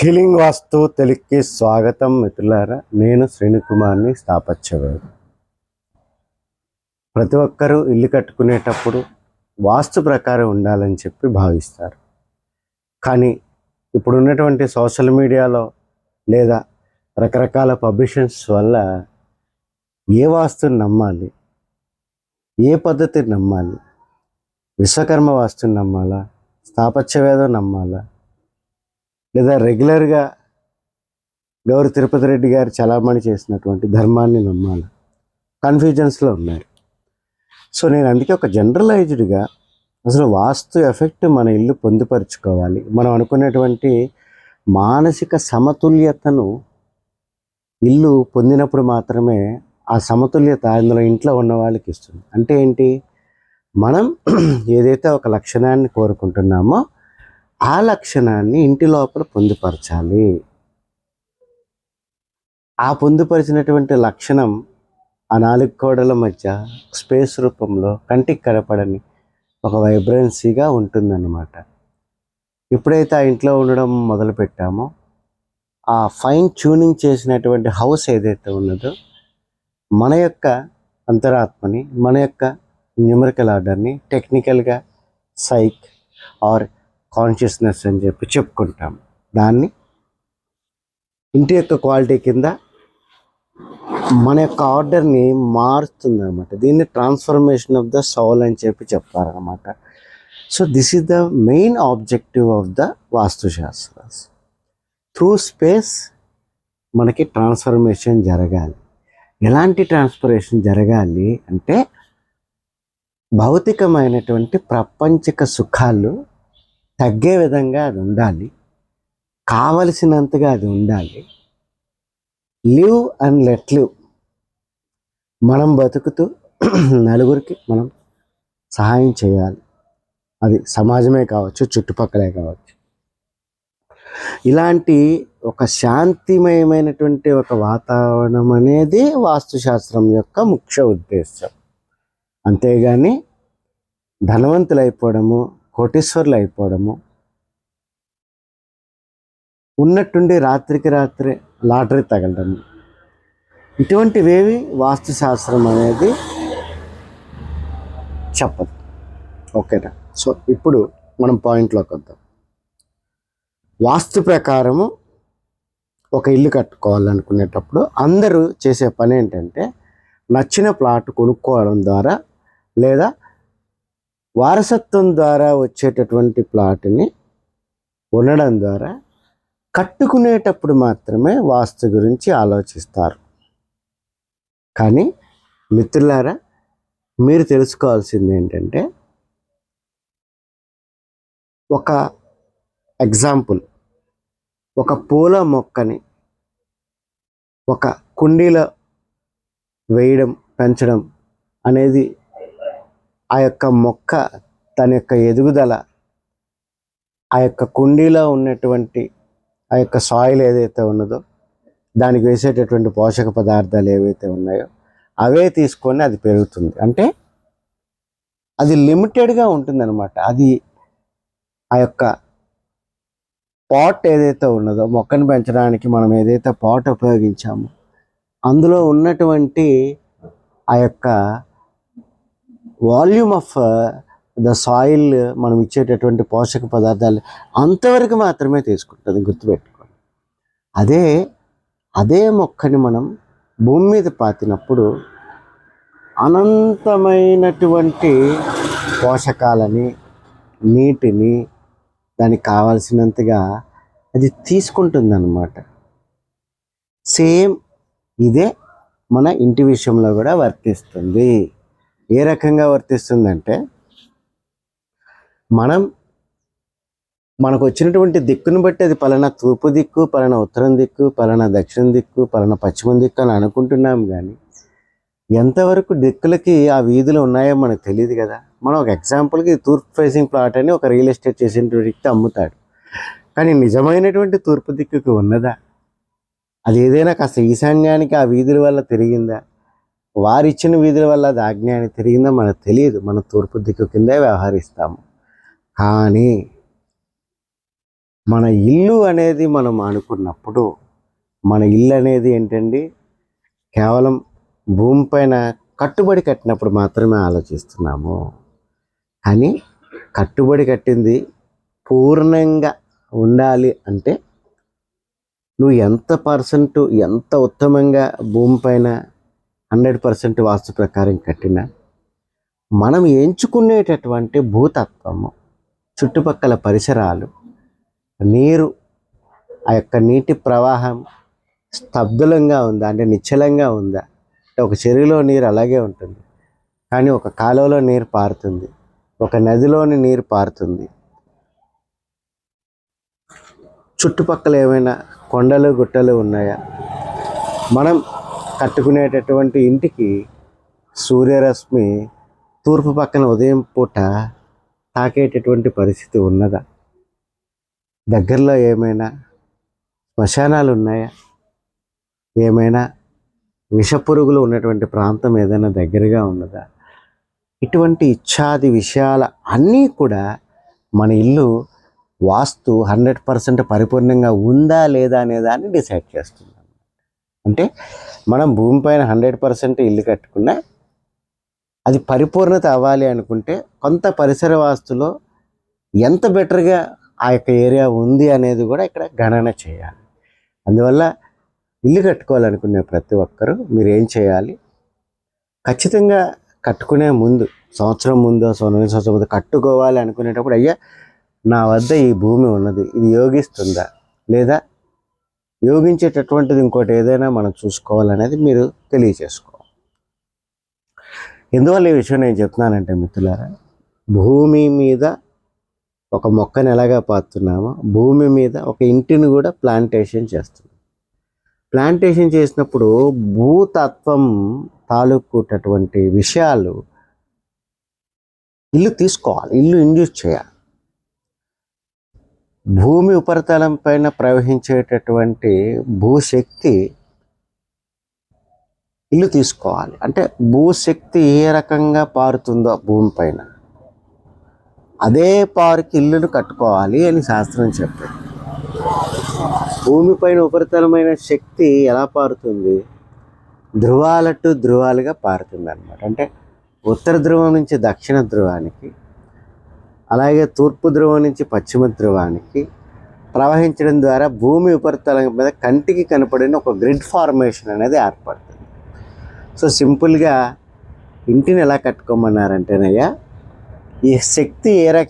Healing వాస్తు తెలుగుకి స్వాగతం మిత్రులారా. నేను శ్రేణుకుమార్ని స్థాపత్యవేడు ప్రతి ఒక్కరూ ఇల్లు కట్టుకునేటప్పుడు వాస్తు ప్రకారం ఉండాలని చెప్పి భావిస్తారు. కానీ ఇప్పుడు ఉన్నటువంటి సోషల్ మీడియాలో లేదా రకరకాల పబ్లిషన్స్ వల్ల ఏ వాస్తుని నమ్మాలి ఏ పద్ధతిని నమ్మాలి విశ్వకర్మ వాస్తుని నమ్మాలా స్థాపత్యవేదం నమ్మాలా లేదా రెగ్యులర్గా గౌరి తిరుపతి రెడ్డి గారు చలామణి చేసినటువంటి ధర్మాన్ని నమ్మాలి? కన్ఫ్యూజన్స్లో ఉన్నారు. సో నేను అందుకే ఒక జనరలైజ్డ్గా అసలు వాస్తు ఎఫెక్ట్ మన ఇల్లు పొందుపరుచుకోవాలి. మనం అనుకునేటువంటి మానసిక సమతుల్యతను ఇల్లు పొందినప్పుడు మాత్రమే ఆ సమతుల్యత అందులో ఇంట్లో ఉన్న వాళ్ళకి ఇస్తుంది. అంటే ఏంటి? మనం ఏదైతే ఒక లక్షణాన్ని కోరుకుంటున్నామో ఆ లక్షణాన్ని ఇంటి లోపల పొందుపరచాలి. ఆ పొందుపరిచినటువంటి లక్షణం ఆ నాలుగు కోడల మధ్య స్పేస్ రూపంలో కంటికి కనపడని ఒక వైబ్రెన్సీగా ఉంటుందన్నమాట. ఎప్పుడైతే ఆ ఇంట్లో ఉండడం మొదలు పెట్టామో ఆ ఫైన్ ట్యూనింగ్ చేసినటువంటి హౌస్ ఏదైతే ఉన్నదో మన యొక్క అంతరాత్మని మన యొక్క న్యూమరికల్ ఆర్డర్ని టెక్నికల్గా సైక్ ఆర్ కాన్షియస్నెస్ అని చెప్పి చెప్పుకుంటాం. దాన్ని ఇంటి యొక్క క్వాలిటీ కింద మన యొక్క ఆర్డర్ని మారుస్తుంది అనమాట దీన్ని ట్రాన్స్ఫర్మేషన్ ఆఫ్ ద సౌల్ అని చెప్పి చెప్తారనమాట so this is the main objective of the వాస్తుశాస్త్రాస్ through space మనకి ట్రాన్స్ఫర్మేషన్ జరగాలి. ఎలాంటి ట్రాన్స్ఫర్మేషన్ జరగాలి అంటే భౌతికమైనటువంటి ప్రపంచక సుఖాలు తగ్గే విధంగా అది ఉండాలి. కావలసినంతగా అది ఉండాలి. Live and let live. మనం బతుకుతూ నలుగురికి మనం సహాయం చేయాలి. అది సమాజమే కావచ్చు చుట్టుపక్కలే కావచ్చు. ఇలాంటి ఒక శాంతిమయమైనటువంటి ఒక వాతావరణం అనేది వాస్తుశాస్త్రం యొక్క ముఖ్య ఉద్దేశం అంతేగాని ధనవంతులైపోవడము కోటీశ్వర్లు అయిపోవడము ఉన్నట్టుండి రాత్రికి రాత్రి లాటరీ తగలడము. ఇటువంటివేవి వాస్తుశాస్త్రం అనేది చెప్పదు. ఓకేనా? సో ఇప్పుడు మనం పాయింట్లోకి వద్దాం. వాస్తు ప్రకారము ఒక ఇల్లు కట్టుకోవాలనుకునేటప్పుడు అందరూ చేసే పని ఏంటంటే నచ్చిన ప్లాట్ కొనుక్కోవడం ద్వారా లేదా వారసత్వం ద్వారా వచ్చేటటువంటి ప్లాట్ని ఉండడం ద్వారా కట్టుకునేటప్పుడు మాత్రమే వాస్తు గురించి ఆలోచిస్తారు. కానీ మిత్రులారా మీరు తెలుసుకోవాల్సింది ఏంటంటే ఒక ఎగ్జాంపుల్ ఒక పూల మొక్కని ఒక కుండీలో వేయడం పెంచడం అనేది ఆ యొక్క మొక్క తన యొక్క ఎదుగుదల ఆ యొక్క కుండీలో ఉన్నటువంటి ఆ యొక్క సాయిల్ ఏదైతే ఉన్నదో దానికి వేసేటటువంటి పోషక పదార్థాలు ఏవైతే ఉన్నాయో అవే తీసుకొని అది పెరుగుతుంది. అంటే అది లిమిటెడ్గా ఉంటుందన్నమాట. అది ఆ యొక్క పాట్ ఏదైతే ఉన్నదో మొక్కను పెంచడానికి మనం ఏదైతే పాట్ ఉపయోగించామో అందులో ఉన్నటువంటి ఆ యొక్క వాల్యూమ్ ఆఫ్ ద సాయిల్ మనం ఇచ్చేటటువంటి పోషక పదార్థాలు అంతవరకు మాత్రమే తీసుకుంటుంది గుర్తుపెట్టుకోండి. అదే అదే మొక్కని మనం భూమి మీద పాతినప్పుడు అనంతమైనటువంటి పోషకాలని నీటిని దానికి కావాల్సినంతగా అది తీసుకుంటుంది అనమాట సేమ్ ఇదే మన ఇంటి విషయంలో కూడా వర్తిస్తుంది. ఏ రకంగా వర్తిస్తుందంటే మనం మనకు వచ్చినటువంటి దిక్కును బట్టి అది పలానా తూర్పు దిక్కు పలానా ఉత్తరం దిక్కు పలానా దక్షిణ దిక్కు పలానా పశ్చిమ దిక్కు అని అనుకుంటున్నాం కానీ ఎంతవరకు దిక్కులకి ఆ వీధులు ఉన్నాయో మనకు తెలియదు కదా. మనం ఒక ఎగ్జాంపుల్కి తూర్పు ఫేసింగ్ ప్లాట్ అని ఒక రియల్ ఎస్టేట్ చేసినటువంటి వ్యక్తి అమ్ముతాడు. కానీ నిజమైనటువంటి తూర్పు దిక్కుకు ఉన్నదా? అది ఏదైనా కాస్త ఈశాన్యానికి ఆ వీధుల వల్ల తిరిగిందా? వారిచ్చిన వీధుల వల్ల అది ఆజ్ఞాని తిరిగిందో మనకు తెలియదు. మనం తూర్పు దిక్కు కిందే వ్యవహరిస్తాము. కానీ మన ఇల్లు అనేది మనం అనుకున్నప్పుడు మన ఇల్లు అనేది ఏంటండి? కేవలం భూమిపైన కట్టుబడి కట్టినప్పుడు మాత్రమే ఆలోచిస్తున్నాము. కానీ కట్టుబడి కట్టింది పూర్ణంగా ఉండాలి అంటే నువ్వు ఎంత పర్సెంట్ ఎంత ఉత్తమంగా భూమిపైన హండ్రెడ్ పర్సెంట్ వాస్తు ప్రకారం కట్టిన మనం ఎంచుకునేటటువంటి భూతత్వము చుట్టుపక్కల పరిసరాలు నీరు ఆ యొక్క నీటి ప్రవాహం స్తబ్దులంగా ఉందా అంటే నిశ్చలంగా ఉందా? అంటే ఒక చెరువులో నీరు అలాగే ఉంటుంది కానీ ఒక కాలువలో నీరు పారుతుంది ఒక నదిలోని నీరు పారుతుంది. చుట్టుపక్కల ఏమైనా కొండలు గుట్టలు ఉన్నాయా? మనం కట్టుకునేటటువంటి ఇంటికి సూర్యరశ్మి తూర్పు పక్కన ఉదయం పూట తాకేటటువంటి పరిస్థితి ఉన్నదా? దగ్గరలో ఏమైనా శ్మశానాలు ఉన్నాయా? ఏమైనా విషపురుగులు ఉన్నటువంటి ప్రాంతం ఏదైనా దగ్గరగా ఉన్నదా? ఇటువంటి ఇచ్ఛాది విషయాల అన్నీ కూడా మన ఇల్లు వాస్తు హండ్రెడ్ పర్సెంట్ పరిపూర్ణంగా ఉందా లేదా అనే దాన్ని డిసైడ్ చేస్తుంది. అంటే మనం భూమిపైన హండ్రెడ్ పర్సెంట్ ఇల్లు కట్టుకున్నా అది పరిపూర్ణత అవ్వాలి అనుకుంటే కొంత పరిసర వాస్తులో ఎంత బెటర్గా ఆ యొక్క ఏరియా ఉంది అనేది కూడా ఇక్కడ గణన చేయాలి. అందువల్ల ఇల్లు కట్టుకోవాలనుకునే ప్రతి ఒక్కరూ మీరు ఏం చేయాలి? ఖచ్చితంగా కట్టుకునే ముందు సంవత్సరం ముందో సంవత్సరం సంవత్సరం ముందు కట్టుకోవాలి అనుకునేటప్పుడు అయ్యా నా వద్ద ఈ భూమి ఉన్నది ఇది యోగిస్తుందా? లేదా యోగించేటటువంటిది ఇంకోటి ఏదైనా మనం చూసుకోవాలనేది మీరు తెలియచేసుకో. ఎందువల్ల ఈ విషయం నేను చెప్తున్నానంటే మిత్రులారా భూమి మీద ఒక మొక్కను ఎలాగా పాతున్నామో భూమి మీద ఒక ఇంటిని కూడా ప్లాంటేషన్ చేస్తున్నాం. ప్లాంటేషన్ చేసినప్పుడు భూతత్వం తాలూకుటటువంటి విషయాలు ఇల్లు తీసుకోవాలి ఇల్లు ఇండ్యూస్ చేయాలి. భూమి ఉపరితలం పైన ప్రవహించేటటువంటి భూశక్తి ఇల్లు తీసుకోవాలి. అంటే భూశక్తి ఏ రకంగా పారుతుందో భూమి పైన. అదే పారుకి ఇల్లును కట్టుకోవాలి అని శాస్త్రం చెప్పింది. భూమిపైన ఉపరితలమైన శక్తి ఎలా పారుతుంది? ధ్రువాలట్టు ధ్రువాలుగా పారుతుంది అనమాట అంటే ఉత్తర ధ్రువం నుంచి దక్షిణ ధ్రువానికి అలాగే తూర్పు ధ్రువం నుంచి పశ్చిమ ధ్రువానికి ప్రవహించడం ద్వారా భూమి ఉపరితలం మీద కంటికి కనపడిన ఒక గ్రిడ్ ఫార్మేషన్ అనేది ఏర్పడుతుంది. సో సింపుల్గా ఇంటిని ఎలా కట్టుకోమన్నారంటేనయ్యా ఈ శక్తి ఏ రకంగా